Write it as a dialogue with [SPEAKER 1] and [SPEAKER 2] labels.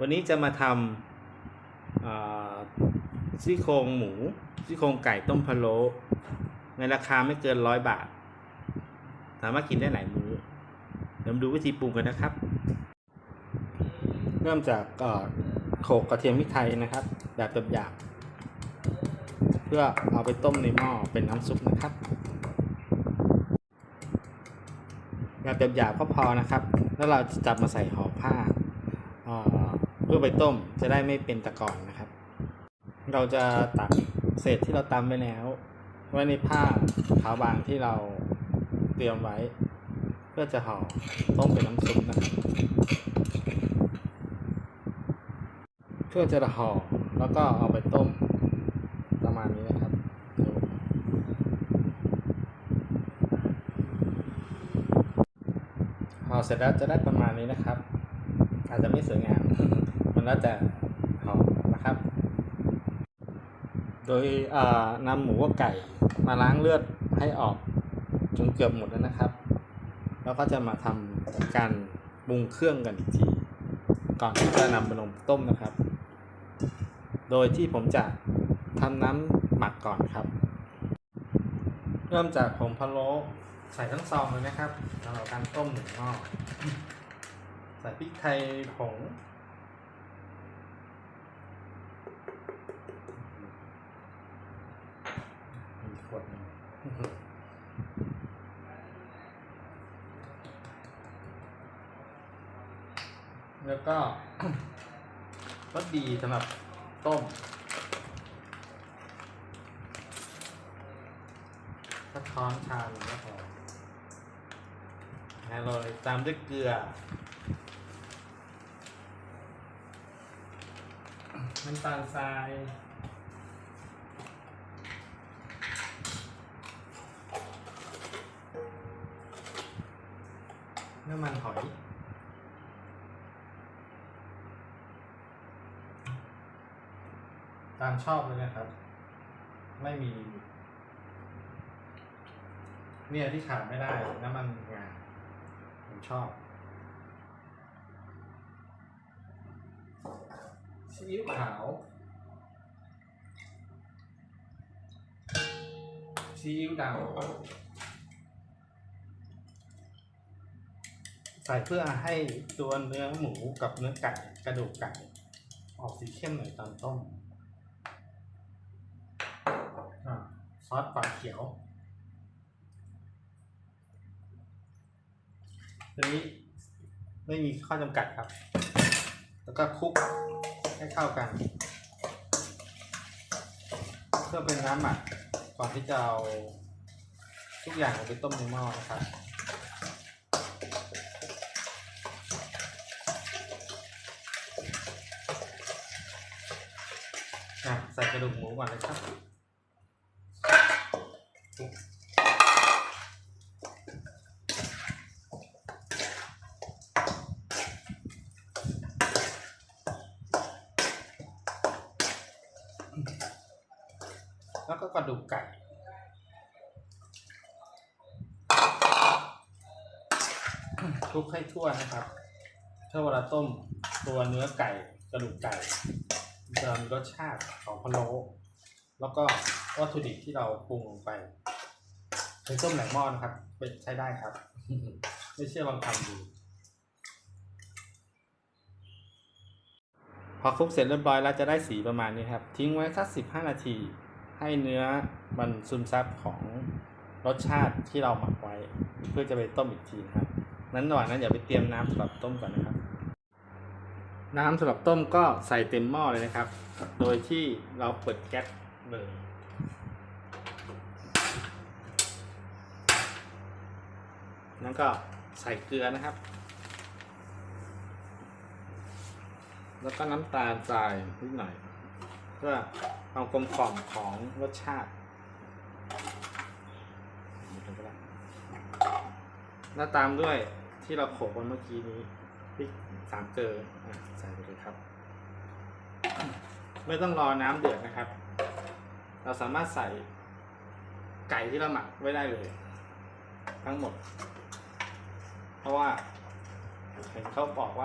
[SPEAKER 1] วันนี้จะมาทำซี่โครงหมูซี่โครงไก่ต้มพะโล้ในราคาไม่เกินร้อยบาท สามารถกินได้หลายมื้อเดี๋ยวดูวิธีปรุงกันนะครับ เริ่มจากโขลกกระเทียมพริกไทยนะครับ แบบหยาบๆเพื่อเอาไปต้มในหม้อเป็นน้ำซุปนะครับ แบบหยาบๆก็พอนะครับ แล้วเราจะจับมาใส่ห่อผ้า เอ่อเพื่อไปต้มจะได้ไม่เป็นตะกอนนะครับ เราจะตักเศษที่เราตำไว้แล้ว ไว้ในผ้าขาวบางที่เราเตรียมไว้ เพื่อจะห่อต้มเป็นน้ำซุปนะครับเพื่อจะห่อแล้วก็เอาไปต้มประมาณนี้นะครับห่อเสร็จแล้วจะได้ประมาณนี้นะครับ อาจจะไม่สวยงาม แล้วแต่ห่อนะครับ โดยนำหมูกับไก่มาล้างเลือดให้ออกจนเกือบหมดแล้วนะครับ แล้วก็จะมาทำการปรุงเครื่องกันอีกที ก่อนที่จะนำไปลงต้มนะครับ โดยที่ผมจะทำน้ำหมักก่อนครับ เริ่มจากผงพะโล้ใส่ทั้งซองเลยนะครับสำหรับการต้มหนึ่งหม้อใส่พริกไทยผง มีขวดหนึงแล้วก็รสดีสำหรับต้ม สักช้อนชาหนึ่งก็พอแล้วเราตามด้วยเกลือ น้ำตาลทรายน้ำมันหอยตามชอบเลยนะครับ ไม่มี เนี่ยที่ขาดไม่ได้น้ำมันงาผมชอบ ซีอิ๊วขาวซีอิ๊วดำใส่เพื่อให้ตัวเนื้อหมูกับเนื้อไก่กระดูกไก่ออกสีเข้มหน่อยตอนต้มอะซอสฝาเขียวตัวนี้ไม่มีข้อจำกัดครับ แล้วก็คลุก ให้เข้ากัน เพื่อเป็นน้ำหมักก่อนที่จะเอาทุกอย่างลงไปต้มในหม้อนะครับอะใส่กระดูกหมูก่อนเลยครับ แล้วก็กระดูกไก่ คลุกให้ทั่วนะครับ ถ้าเวลาต้มตัวเนื้อไก่กระดูกไก่จะมีรสชาติของพะโล้แล้วก็วัตถุดิบที่เราปรุงลงไปเป็นต้มแหลายหม้อนะครับเป็นใช้ได้ครับ ไม่เชื่อลองทำดูพอคลุกเสร็จเรียบร้อยแล้วจะได้สีประมาณนี้ครับ ทิ้งไว้สักสิบห้านาที ให้เนื้อมันซึมซับของรสชาติที่เราหมักไว้ เพื่อจะไปต้มอีกทีนะครับ นั้นระหว่างนั้นอย่าไปเตรียมน้ำสำหรับต้มก่อนนะครับ น้ำสำหรับต้มก็ใส่เต็มหม้อเลยนะครับ โดยที่เราเปิดแก๊สเลยแล้วก็ใส่เกลือนะครับ แล้วก็น้ำตาลทรายนิดหน่อย เพื่อความกลมกล่อมของรสชาติ แล้วตามด้วยที่เราโขลกไว้เมื่อกี้นี้พริกสามเกลือใส่ไปเลยครับ ไม่ต้องรอน้ำเดือดนะครับ เราสามารถใส่ไก่ที่เราหมักไว้ได้เลย ทั้งหมด เพราะว่าเห็นเขาบอกว่า